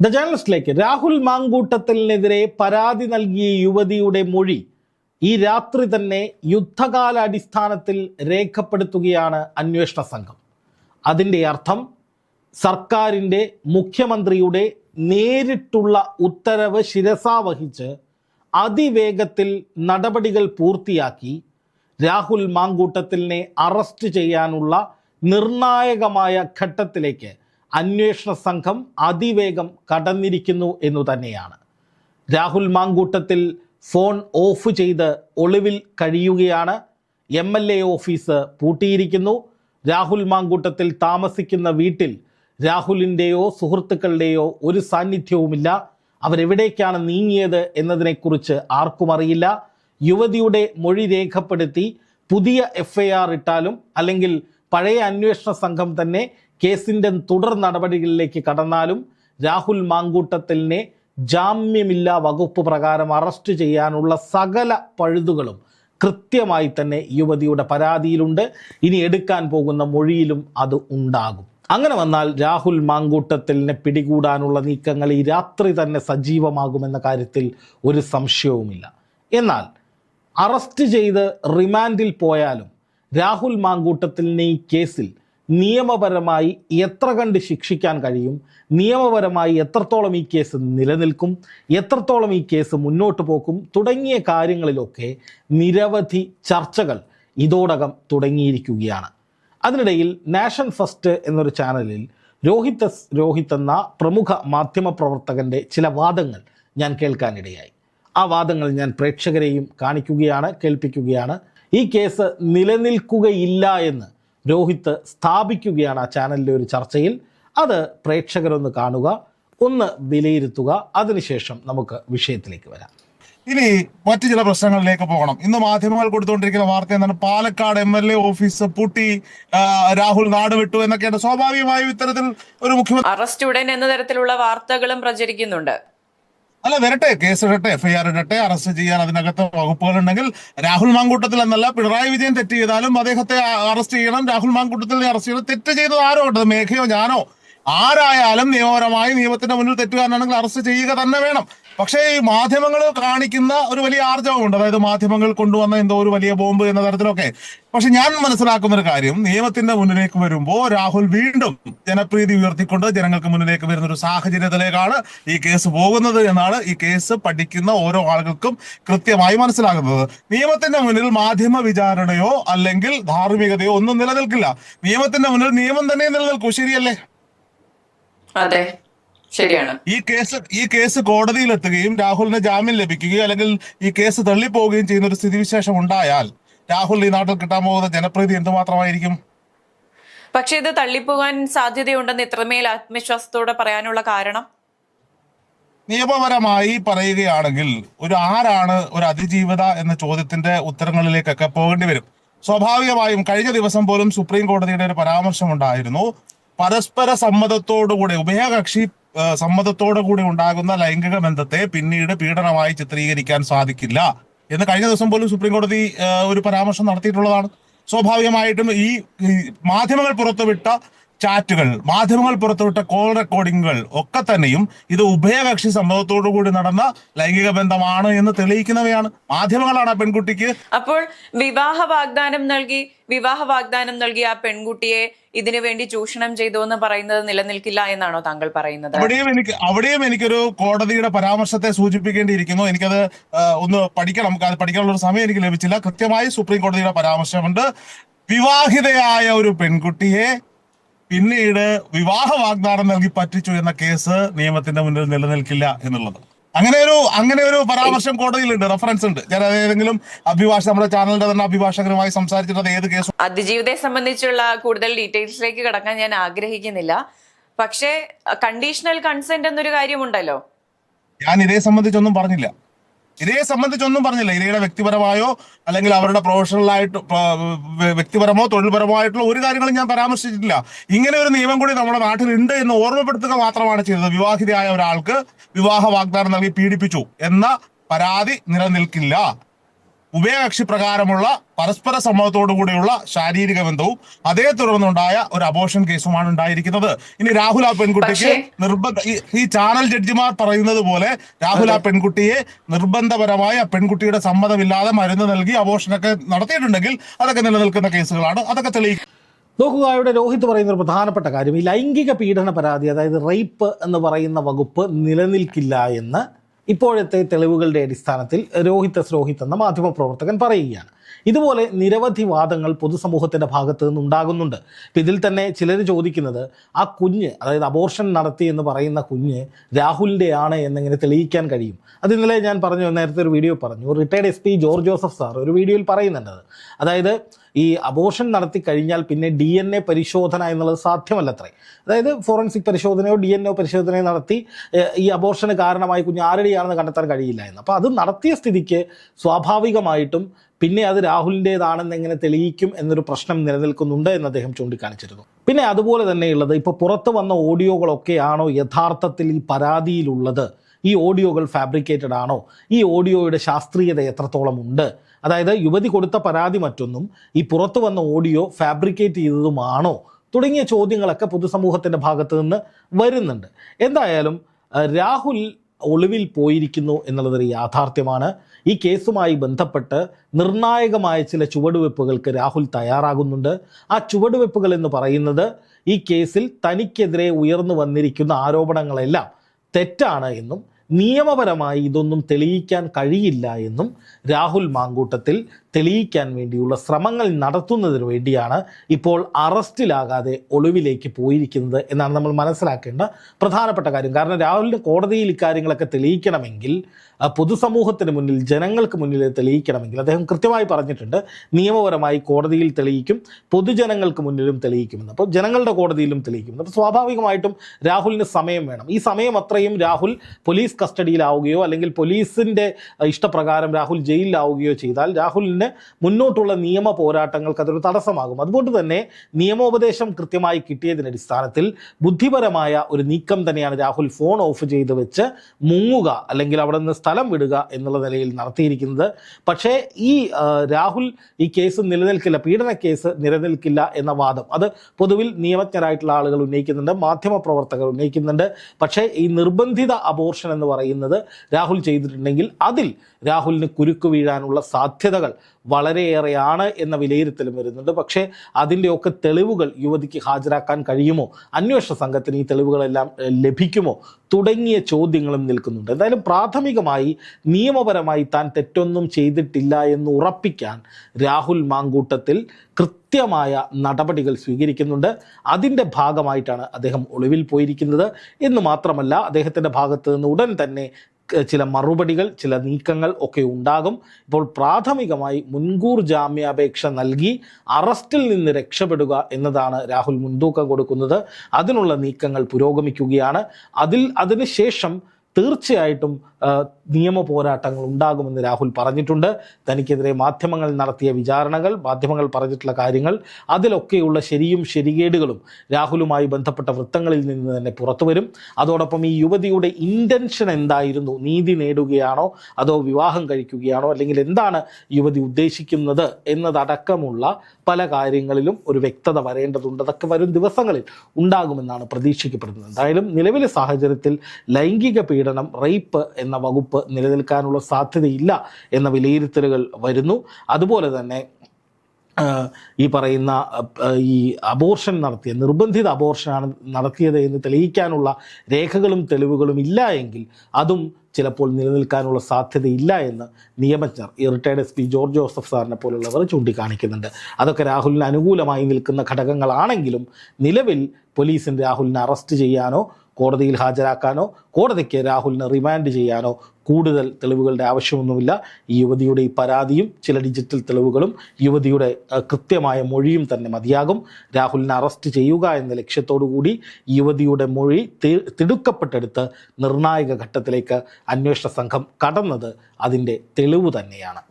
The ജേണലിസ്റ്റിലേക്ക് Rahul മാങ്കൂട്ടത്തിനെതിരെ പരാതി നൽകിയ യുവതിയുടെ മൊഴി ഈ രാത്രി തന്നെ യുദ്ധകാല അടിസ്ഥാനത്തിൽ രേഖപ്പെടുത്തുകയാണ് അന്വേഷണ സംഘം. അതിന്റെ അർത്ഥം സർക്കാരിന്റെ മുഖ്യമന്ത്രിയുടെ നേരിട്ടുള്ള ഉത്തരവ് ശിരസാവഹിച്ച് അതിവേഗത്തിൽ നടപടികൾ പൂർത്തിയാക്കി രാഹുൽ മാങ്കൂട്ടത്തിനെ അറസ്റ്റ് ചെയ്യാനുള്ള നിർണായകമായ ഘട്ടത്തിലേക്ക് അന്വേഷണ സംഘം അതിവേഗം കടന്നിരിക്കുന്നു എന്നു തന്നെയാണ്. രാഹുൽ മാങ്കൂട്ടത്തിൽ ഫോൺ ഓഫ് ചെയ്ത് ഒളിവിൽ കഴിയുകയാണ്. എം എൽ എ ഓഫീസ് പൂട്ടിയിരിക്കുന്നു. രാഹുൽ മാങ്കൂട്ടത്തിൽ താമസിക്കുന്ന വീട്ടിൽ രാഹുലിന്റെയോ സുഹൃത്തുക്കളുടെയോ ഒരു സാന്നിധ്യവുമില്ല. അവരെവിടേക്കാണ് നീങ്ങിയത് എന്നതിനെക്കുറിച്ച് ആർക്കും അറിയില്ല. യുവതിയുടെ മൊഴി രേഖപ്പെടുത്തി പുതിയ എഫ് ഐ ആർ ഇട്ടാലും അല്ലെങ്കിൽ പഴയ അന്വേഷണ സംഘം തന്നെ കേസിന്റെ തുടർ നടപടികളിലേക്ക് കടന്നാലും രാഹുൽ മാങ്കൂട്ടത്തിലിനെ ജാമ്യമില്ലാ വകുപ്പ് പ്രകാരം അറസ്റ്റ് ചെയ്യാനുള്ള സകല പഴുതുകളും കൃത്യമായി തന്നെ യുവതിയുടെ പരാതിയിലുണ്ട്. ഇനി എടുക്കാൻ പോകുന്ന മൊഴിയിലും അത് ഉണ്ടാകും. അങ്ങനെ വന്നാൽ രാഹുൽ മാങ്കൂട്ടത്തിലിനെ പിടികൂടാനുള്ള നീക്കങ്ങൾ ഈ രാത്രി തന്നെ സജീവമാകുമെന്ന കാര്യത്തിൽ ഒരു സംശയവുമില്ല. എന്നാൽ അറസ്റ്റ് ചെയ്ത് റിമാൻഡിൽ പോയാലും രാഹുൽ മാങ്കൂട്ടത്തിലിനെ ഈ കേസിൽ നിയമപരമായി എത്ര കണ്ട് ശിക്ഷിക്കാൻ കഴിയും? നിയമപരമായി എത്രത്തോളം ഈ കേസ് നിലനിൽക്കും? എത്രത്തോളം ഈ കേസ് മുന്നോട്ട് പോക്കും? തുടങ്ങിയ കാര്യങ്ങളിലൊക്കെ നിരവധി ചർച്ചകൾ ഇതോടകം തുടങ്ങിയിരിക്കുകയാണ്. അതിനിടയിൽ നാഷൻ ഫസ്റ്റ് എന്നൊരു ചാനലിൽ രോഹിത് രോഹിത് എന്ന പ്രമുഖ മാധ്യമ പ്രവർത്തകന്റെ ചില വാദങ്ങൾ ഞാൻ കേൾക്കാനിടയായി. ആ വാദങ്ങൾ ഞാൻ പ്രേക്ഷകരെയും കാണിക്കുകയാണ് കേൾപ്പിക്കുകയാണ്. ഈ കേസ് നിലനിൽക്കുകയില്ല എന്ന് രോഹിത്ത് സ്ഥാപിക്കുകയാണ് ആ ചാനലിലെ ഒരു ചർച്ചയിൽ. അത് പ്രേക്ഷകരൊന്ന് കാണുക ഒന്ന് വിലയിരുത്തുക. അതിനുശേഷം നമുക്ക് വിഷയത്തിലേക്ക് വരാം. ഇനി മറ്റു ചില പ്രശ്നങ്ങളിലേക്ക് പോകണം. ഇന്ന് മാധ്യമങ്ങൾ കൊടുത്തുകൊണ്ടിരിക്കുന്ന വാർത്ത എന്താണ്? Palakkad M L A office പൂട്ടി രാഹുൽ നാട് വിട്ടു എന്നൊക്കെയാണ്. സ്വാഭാവികമായും ഇത്തരത്തിൽ ഒരു മുഖ്യമന്ത്രി അറസ്റ്റ് ഉടൻ എന്ന തരത്തിലുള്ള വാർത്തകളും പ്രചരിക്കുന്നുണ്ട്. അല്ല വരട്ടെ കേസ് ഇടട്ടെ എഫ്ഐആർ ഇടട്ടെ അറസ്റ്റ് ചെയ്യാൻ അതിനകത്ത് വകുപ്പുകൾ ഉണ്ടെങ്കിൽ രാഹുൽ മാങ്കൂട്ടത്തിൽ എന്നല്ല പിണറായി വിജയൻ തെറ്റ് ചെയ്താലും അദ്ദേഹത്തെ അറസ്റ്റ് ചെയ്യണം. രാഹുൽ മാങ്കൂട്ടത്തിൽ അറസ്റ്റ് ചെയ്യണം. തെറ്റ് ചെയ്തത് ആരോ ഉണ്ട്? മേഘയോ ഞാനോ? ആരായാലും നിയമപരമായി നിയമത്തിന്റെ മുന്നിൽ തെറ്റുകാരനാണെങ്കിൽ അറസ്റ്റ് ചെയ്യുക തന്നെ വേണം. പക്ഷേ ഈ മാധ്യമങ്ങൾ കാണിക്കുന്ന ഒരു വലിയ ആർജവമുണ്ട്. അതായത് മാധ്യമങ്ങൾ കൊണ്ടുവന്ന എന്തോ ഒരു വലിയ ബോംബ് എന്ന തരത്തിലൊക്കെ. പക്ഷെ ഞാൻ മനസ്സിലാക്കുന്ന ഒരു കാര്യം നിയമത്തിന്റെ മുന്നിലേക്ക് വരുമ്പോൾ രാഹുൽ വീണ്ടും ജനപ്രീതി ഉയർത്തിക്കൊണ്ട് ജനങ്ങൾക്ക് മുന്നിലേക്ക് വരുന്ന ഒരു സാഹചര്യത്തിലേക്കാണ് ഈ കേസ് പോകുന്നത് എന്നാണ് ഈ കേസ് പഠിക്കുന്ന ഓരോ ആളുകൾക്കും കൃത്യമായി മനസ്സിലാകുന്നത്. നിയമത്തിന്റെ മുന്നിൽ മാധ്യമ വിചാരണയോ അല്ലെങ്കിൽ ധാർമ്മികതയോ ഒന്നും നിലനിൽക്കില്ല. നിയമത്തിന്റെ മുന്നിൽ നിയമം തന്നെ നിലനിൽക്കൂ. ശരിയല്ലേ? അതെ. ശരിയാണ്. ഈ കേസ് ഈ കേസ് കോടതിയിൽ എത്തുകയും രാഹുലിന് ജാമ്യം ലഭിക്കുകയും അല്ലെങ്കിൽ ഈ കേസ് തള്ളിപ്പോവുകയും ചെയ്യുന്ന ഒരു സ്ഥിതിവിശേഷം ഉണ്ടായാൽ രാഹുൽ ഈ നാട്ടിൽ കിട്ടാൻ പോകുന്ന ജനപ്രീതി എന്തുമാത്രമായിരിക്കും? പക്ഷേ ഇത് തള്ളിപ്പോകാൻ സാധ്യതയുണ്ടെന്ന് ഇത്രമേൽ ആത്മവിശ്വാസത്തോടെ പറയാനുള്ള കാരണം? നിയമപരമായി പറയുകയാണെങ്കിൽ ഒരു ആരാണ് ഒരു അതിജീവിത എന്ന ചോദ്യത്തിന്റെ ഉത്തരങ്ങളിലേക്കൊക്കെ പോകേണ്ടി വരും. സ്വാഭാവികമായും കഴിഞ്ഞ ദിവസം പോലും സുപ്രീം കോടതിയുടെ ഒരു പരാമർശം ഉണ്ടായിരുന്നു പരസ്പര സമ്മതത്തോടുകൂടി ഉഭയകക്ഷി ആ, സമ്മതത്തോടുകൂടി ഉണ്ടാകുന്ന ലൈംഗിക ബന്ധത്തെ പിന്നീട് പീഡനമായി ചിത്രീകരിക്കാൻ സാധിക്കില്ല എന്ന് കഴിഞ്ഞ ദിവസം പോലും സുപ്രീം കോടതി ഒരു പരാമർശം നടത്തിയിട്ടുള്ളതാണ്. സ്വാഭാവികമായിട്ടും ഈ മാധ്യമങ്ങൾ പുറത്തുവിട്ട ചാറ്റുകൾ മാധ്യമങ്ങൾ പുറത്തുവിട്ട കോൾ റെക്കോർഡിങ്ങുകൾ ഒക്കെ തന്നെയും ഇത് ഉഭയകക്ഷി സംഭവത്തോടു കൂടി നടന്ന ലൈംഗിക ബന്ധമാണ് എന്ന് തെളിയിക്കുന്നവയാണ്. മാധ്യമങ്ങളാണ് ആ പെൺകുട്ടിക്ക്. അപ്പോൾ വിവാഹ വാഗ്ദാനം നൽകി വിവാഹ വാഗ്ദാനം നൽകി ആ പെൺകുട്ടിയെ ഇതിനു വേണ്ടി ചൂഷണം ചെയ്തു എന്ന് പറയുന്നത് നിലനിൽക്കില്ല എന്നാണോ താങ്കൾ പറയുന്നത്? അവിടെയും എനിക്ക് അവിടെയും എനിക്കൊരു കോടതിയുടെ പരാമർശത്തെ സൂചിപ്പിക്കേണ്ടിയിരിക്കുന്നു. എനിക്കത് ഒന്ന് പഠിക്കണം. അത് പഠിക്കാനുള്ള ഒരു സമയം എനിക്ക് ലഭിച്ചില്ല. കൃത്യമായി സുപ്രീം കോടതിയുടെ പരാമർശമുണ്ട്. വിവാഹിതയായ ഒരു പെൺകുട്ടിയെ പിന്നീട് വിവാഹ വാഗ്ദാനം നൽകി പറ്റിച്ചു എന്ന കേസ് നിയമത്തിന്റെ മുന്നിൽ നിലനിൽക്കില്ല എന്നുള്ളത്. അങ്ങനെ ഒരു അങ്ങനെ ഒരു പരാമർശം കോടതിയിലുണ്ട് റെഫറൻസ് ഉണ്ട്. ഞാൻ ഏതെങ്കിലും അഭിഭാഷക നമ്മുടെ ചാനലിന്റെ തന്നെ അഭിഭാഷകരുമായി സംസാരിച്ചിട്ട് ഏത് കേസ് അതിജീവിതയെ സംബന്ധിച്ചുള്ള കൂടുതൽ ഡീറ്റെയിൽസിലേക്ക് കടക്കാൻ ഞാൻ ആഗ്രഹിക്കുന്നില്ല. പക്ഷേ കണ്ടീഷണൽ കൺസെന്റ് എന്നൊരു കാര്യമുണ്ടല്ലോ. ഞാൻ ഇതേ സംബന്ധിച്ചൊന്നും പറഞ്ഞില്ല. ഇതേ സംബന്ധിച്ചൊന്നും പറഞ്ഞില്ല. ഇരയുടെ വ്യക്തിപരമായോ അല്ലെങ്കിൽ അവരുടെ പ്രൊഫഷണലായിട്ട് വ്യക്തിപരമോ തൊഴിൽപരമോ ആയിട്ടുള്ള ഒരു കാര്യങ്ങളും ഞാൻ പരാമർശിച്ചിട്ടില്ല. ഇങ്ങനെ ഒരു നിയമം കൂടി നമ്മുടെ നാട്ടിൽ ഉണ്ട് എന്ന് ഓർമ്മപ്പെടുത്തുക മാത്രമാണ് ചെയ്തത്. വിവാഹിതയായ ഒരാൾക്ക് വിവാഹ വാഗ്ദാനം നൽകി പീഡിപ്പിച്ചു എന്ന പരാതി നിലനിൽക്കില്ല. ഉഭയകക്ഷി പ്രകാരമുള്ള പരസ്പര സമ്മതത്തോടു കൂടിയുള്ള ശാരീരിക ബന്ധവും അതേ തുടർന്നുണ്ടായ ഒരു അബോഷൻ കേസുമാണ് ഉണ്ടായിരിക്കുന്നത്. ഇനി രാഹുൽ ആ പെൺകുട്ടിക്ക് നിർബന്ധ ഈ- ഈ ചാനൽ ജഡ്ജിമാർ പറയുന്നത് പോലെ രാഹുൽ ആ പെൺകുട്ടിയെ നിർബന്ധപരമായി ആ പെൺകുട്ടിയുടെ സമ്മതമില്ലാതെ മരുന്ന് നൽകി അബോഷനൊക്കെ നടത്തിയിട്ടുണ്ടെങ്കിൽ അതൊക്കെ നിലനിൽക്കുന്ന കേസുകളാണ്. അതൊക്കെ തെളിയിക്കും നോക്കുക ഇവിടെ രോഹിത് പറയുന്ന ഒരു പ്രധാനപ്പെട്ട കാര്യം. ഈ ലൈംഗിക പീഡന പരാതി അതായത് റേപ്പ് എന്ന് പറയുന്ന വകുപ്പ് നിലനിൽക്കില്ല എന്ന് ഇപ്പോഴത്തെ തെളിവുകളുടെ അടിസ്ഥാനത്തിൽ രോഹിത് എസ് എന്ന മാധ്യമപ്രവർത്തകൻ പറയുകയാണ്. ഇതുപോലെ നിരവധി വാദങ്ങൾ പൊതുസമൂഹത്തിന്റെ ഭാഗത്ത് നിന്നുണ്ടാകുന്നുണ്ട്. ഇപ്പം ഇതിൽ തന്നെ ചിലർ ചോദിക്കുന്നത് ആ കുഞ്ഞ് അതായത് അബോർഷൻ നടത്തി എന്ന് പറയുന്ന കുഞ്ഞ് രാഹുലിന്റെ ആണ് എന്നെങ്ങനെ തെളിയിക്കാൻ കഴിയും. അത് ഇന്നലെ ഞാൻ പറഞ്ഞു നേരത്തെ ഒരു വീഡിയോ പറഞ്ഞു. Retired S P George Joseph sir ഒരു വീഡിയോയിൽ പറയുന്നുണ്ട് അതായത് ഈ അബോർഷൻ നടത്തി കഴിഞ്ഞാൽ പിന്നെ ഡി എൻ എ പരിശോധന എന്നുള്ളത് സാധ്യമല്ലത്രേ. അതായത് ഫോറൻസിക് പരിശോധനയോ ഡി എൻ എ പരിശോധനയോ നടത്തി ഈ അബോർഷന് കാരണമായി കുഞ്ഞ് ആരുടെയാണെന്ന് കണ്ടെത്താൻ കഴിയില്ല എന്ന്. അപ്പോൾ അത് നടത്തിയ സ്ഥിതിക്ക് സ്വാഭാവികമായിട്ടും പിന്നെ അത് രാഹുലിന്റെതാണെന്ന് എങ്ങനെ തെളിയിക്കും എന്നൊരു പ്രശ്നം നിലനിൽക്കുന്നുണ്ട് എന്ന് അദ്ദേഹം ചൂണ്ടിക്കാണിച്ചിരുന്നു. പിന്നെ അതുപോലെ തന്നെയുള്ളത് ഇപ്പോൾ പുറത്തു വന്ന ഓഡിയോകളൊക്കെയാണോ യഥാർത്ഥത്തിൽ ഈ പരാതിയിലുള്ളത്? ഈ ഓഡിയോകൾ ഫാബ്രിക്കേറ്റഡ് ആണോ? ഈ ഓഡിയോയുടെ ശാസ്ത്രീയത എത്രത്തോളം ഉണ്ട്? അതായത് യുവതി കൊടുത്ത പരാതി മറ്റൊന്നും ഈ പുറത്തു വന്ന ഓഡിയോ ഫാബ്രിക്കേറ്റ് ചെയ്തതുമാണോ? തുടങ്ങിയ ചോദ്യങ്ങളൊക്കെ പൊതുസമൂഹത്തിന്റെ ഭാഗത്ത് നിന്ന് വരുന്നുണ്ട്. എന്തായാലും രാഹുൽ ഒളിവിൽ പോയിരിക്കുന്നു എന്നുള്ളതൊരു യാഥാർത്ഥ്യമാണ്. ഈ കേസുമായി ബന്ധപ്പെട്ട് നിർണായകമായ ചില ചുവടുവെപ്പുകൾക്ക് രാഹുൽ തയ്യാറാകുന്നുണ്ട്. ആ ചുവടുവെപ്പുകൾ എന്ന് പറയുന്നത് ഈ കേസിൽ തനിക്കെതിരെ ഉയർന്നു വന്നിരിക്കുന്ന ആരോപണങ്ങളെല്ലാം തെറ്റാണ് എന്നും നിയമപരമായി ഇതൊന്നും തെളിയിക്കാൻ കഴിയില്ല എന്നും രാഹുൽ മാങ്കൂട്ടത്തിൽ തെളിയിക്കാൻ വേണ്ടിയുള്ള ശ്രമങ്ങൾ നടത്തുന്നതിന് വേണ്ടിയാണ് ഇപ്പോൾ അറസ്റ്റിലാകാതെ ഒളിവിലേക്ക് പോയിരിക്കുന്നത് എന്നാണ് നമ്മൾ മനസ്സിലാക്കേണ്ട പ്രധാനപ്പെട്ട കാര്യം. കാരണം രാഹുലിന്റെ കോടതിയിൽ ഇക്കാര്യങ്ങളൊക്കെ തെളിയിക്കണമെങ്കിൽ പൊതുസമൂഹത്തിന് മുന്നിൽ ജനങ്ങൾക്ക് മുന്നിൽ തെളിയിക്കണമെങ്കിൽ അദ്ദേഹം കൃത്യമായി പറഞ്ഞിട്ടുണ്ട് നിയമപരമായി കോടതിയിൽ തെളിയിക്കും പൊതുജനങ്ങൾക്ക് മുന്നിലും തെളിയിക്കുമെന്ന്. അപ്പോൾ ജനങ്ങളുടെ കോടതിയിലും തെളിയിക്കുമെന്ന്. അപ്പോൾ സ്വാഭാവികമായിട്ടും രാഹുലിന് സമയം വേണം. ഈ സമയം അത്രയും രാഹുൽ പോലീസ് കസ്റ്റഡിയിലാവുകയോ അല്ലെങ്കിൽ പോലീസിന്റെ ഇഷ്ടപ്രകാരം രാഹുൽ ജയിലിലാവുകയോ ചെയ്താൽ രാഹുലിന് മുന്നോട്ടുള്ള നിയമ പോരാട്ടങ്ങൾക്ക് അതൊരു തടസ്സമാകും. അതുകൊണ്ട് തന്നെ നിയമോപദേശം കൃത്യമായി കിട്ടിയതിന്റെ അടിസ്ഥാനത്തിൽ ബുദ്ധിപരമായ ഒരു നീക്കം തന്നെയാണ് രാഹുൽ ഫോൺ ഓഫ് ചെയ്ത് വെച്ച് മുങ്ങുക അല്ലെങ്കിൽ അവിടെ നിന്ന് സ്ഥലം വിടുക എന്നുള്ള നിലയിൽ നടത്തിയിരിക്കുന്നത്. പക്ഷേ ഈ രാഹുൽ ഈ കേസ് നിലനിൽക്കില്ല പീഡന കേസ് നിലനിൽക്കില്ല എന്ന വാദം. അത് പൊതുവിൽ നിയമജ്ഞരായിട്ടുള്ള ആളുകൾ ഉന്നയിക്കുന്നുണ്ട് മാധ്യമ പ്രവർത്തകർ ഉന്നയിക്കുന്നുണ്ട്. പക്ഷേ ഈ നിർബന്ധിത അബോർഷൻ എന്ന് പറയുന്നത് രാഹുൽ ചെയ്തിട്ടുണ്ടെങ്കിൽ അതിൽ രാഹുലിന് കുരുക്ക് വീഴാനുള്ള സാധ്യതകൾ വളരെയേറെയാണ് എന്ന വിലയിരുത്തലും വരുന്നുണ്ട്. പക്ഷേ അതിന്റെയൊക്കെ തെളിവുകൾ യുവതിക്ക് ഹാജരാക്കാൻ കഴിയുമോ? അന്വേഷണ സംഘത്തിന് ഈ തെളിവുകളെല്ലാം ലഭിക്കുമോ? തുടങ്ങിയ ചോദ്യങ്ങളും നിൽക്കുന്നുണ്ട്. എന്തായാലും പ്രാഥമികമായി നിയമപരമായി താൻ തെറ്റൊന്നും ചെയ്തിട്ടില്ല എന്ന് ഉറപ്പിക്കാൻ രാഹുൽ മാങ്കൂട്ടത്തിൽ കൃത്യമായ നടപടികൾ സ്വീകരിക്കുന്നുണ്ട്. അതിന്റെ ഭാഗമായിട്ടാണ് അദ്ദേഹം ഒളിവിൽ പോയിരിക്കുന്നത്. എന്ന് മാത്രമല്ല അദ്ദേഹത്തിന്റെ ഭാഗത്ത് നിന്ന് ഉടൻ തന്നെ ചില മറുപടികൾ ചില നീക്കങ്ങൾ ഒക്കെ ഉണ്ടാകും. ഇപ്പോൾ പ്രാഥമികമായി മുൻകൂർ ജാമ്യാപേക്ഷ നൽകി അറസ്റ്റിൽ നിന്ന് രക്ഷപ്പെടുക എന്നതാണ് രാഹുൽ മുൻതൂക്കം കൊടുക്കുന്നത്. അതിനുള്ള നീക്കങ്ങൾ പുരോഗമിക്കുകയാണ്. അതിൽ അതിനുശേഷം തീർച്ചയായിട്ടും നിയമ പോരാട്ടങ്ങൾ ഉണ്ടാകുമെന്ന് രാഹുൽ പറഞ്ഞിട്ടുണ്ട്. തനിക്കെതിരെ മാധ്യമങ്ങൾ നടത്തിയ വിചാരണകൾ മാധ്യമങ്ങൾ പറഞ്ഞിട്ടുള്ള കാര്യങ്ങൾ അതിലൊക്കെയുള്ള ശരിയും ശരികേടുകളും രാഹുലുമായി ബന്ധപ്പെട്ട വൃത്തങ്ങളിൽ നിന്ന് തന്നെ പുറത്തു വരും അതോടൊപ്പം ഈ യുവതിയുടെ ഇന്റൻഷൻ എന്തായിരുന്നു? നീതി നേടുകയാണോ? അതോ വിവാഹം കഴിക്കുകയാണോ? അല്ലെങ്കിൽ എന്താണ് യുവതി ഉദ്ദേശിക്കുന്നത് എന്നതടക്കമുള്ള പല കാര്യങ്ങളിലും ഒരു വ്യക്തത വരേണ്ടതുണ്ട്. അതൊക്കെ വരും ദിവസങ്ങളിൽ ഉണ്ടാകുമെന്നാണ് പ്രതീക്ഷിക്കപ്പെടുന്നത്. എന്തായാലും നിലവിലെ സാഹചര്യത്തിൽ ലൈംഗിക പീഡനം റേപ്പ് എന്ന വകുപ്പ് നിലനിൽക്കാനുള്ള സാധ്യതയില്ല എന്ന വിലയിരുത്തലുകൾ വരുന്നു. അതുപോലെ തന്നെ ഈ പറയുന്ന ഈ അബോർഷൻ നടത്തിയ നിർബന്ധിത അബോർഷനാണ് നടത്തിയത് എന്ന് തെളിയിക്കാനുള്ള രേഖകളും തെളിവുകളും ഇല്ല എങ്കിൽ അതും ചിലപ്പോൾ നിലനിൽക്കാനുള്ള സാധ്യതയില്ല എന്ന് നിയമജ്ഞർ ഈ retired S P George Joseph സാറിനെ പോലുള്ളവർ ചൂണ്ടിക്കാണിക്കുന്നുണ്ട്. അതൊക്കെ രാഹുലിന് അനുകൂലമായി നിൽക്കുന്ന ഘടകങ്ങളാണെങ്കിലും നിലവിൽ പോലീസിന് രാഹുലിനെ അറസ്റ്റ് ചെയ്യാനോ കോടതിയിൽ ഹാജരാക്കാനോ കോടതിക്ക് രാഹുലിനെ റിമാൻഡ് ചെയ്യാനോ കൂടുതൽ തെളിവുകളുടെ ആവശ്യമൊന്നുമില്ല. ഈ യുവതിയുടെ ഈ പരാതിയും ചില ഡിജിറ്റൽ തെളിവുകളും യുവതിയുടെ കൃത്യമായ മൊഴിയും തന്നെ മതിയാകും. രാഹുലിനെ അറസ്റ്റ് ചെയ്യുക എന്ന ലക്ഷ്യത്തോടു കൂടി യുവതിയുടെ മൊഴി തിടുക്കപ്പെട്ടെടുത്ത് നിർണായക ഘട്ടത്തിലേക്ക് അന്വേഷണ സംഘം കടന്നത് അതിന്റെ തെളിവ് തന്നെയാണ്.